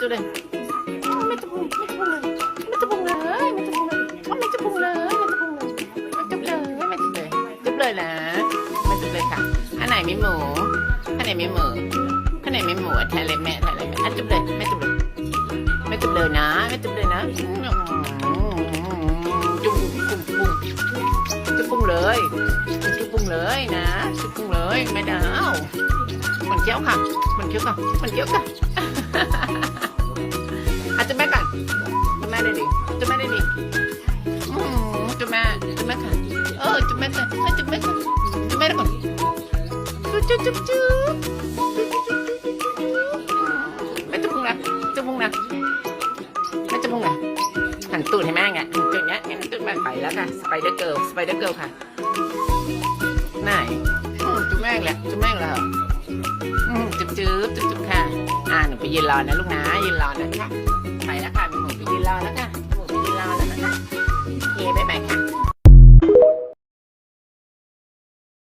จุเลยไม่จะพุงไม่จะพุงเลยไม่จะพุงเลยไม่จะพุงเลยไม่จะพุงเลยไม่จะพุงเลยจุเลยไม่จุบเลยจุบเลยนะไม่จุบเลยค่ะ อันไหนมีหมูอันไหนมีหมูอันไหนมีหมูถ่ายเลยแม่ถ่ายเลยแม่จุบเลยไม่จุบเลยไม่จุบเลยนะไม่จุบเลยนะจุบจุบจุบจุบพุงเลยจุบพุงเลยนะจุบพุงเลยไม่ดาวมันเกี้ยวค่ะมันเกี้ยวค่ะมันเกี้ยวค่ะ จะแม่ค่ะเออจะแม่ค่ะเออจะแม่ค่ะจะแม่ก่อนจุ๊บจุ๊บจุ๊บจุ๊บแม่จะพุงนะจะพุงนะแม่จะพุงนะหันตูดให้แม่ไงหันตูดเนี้ยงั้นตูดแม่ไปแล้วค่ะสไปเดอร์เกิร์ลสไปเดอร์เกิร์ลค่ะไหนอืมจุ๊บแม่งแหละจุ๊บแม่งแล้วอืมจุ๊บจุ๊บจุ๊บจุ๊บค่ะอ่าหนูไปยืนรอนะลูกนะยืนรอนะคะไปแล้วค่ะมีหมูไปยืนรอแล้วค่ะ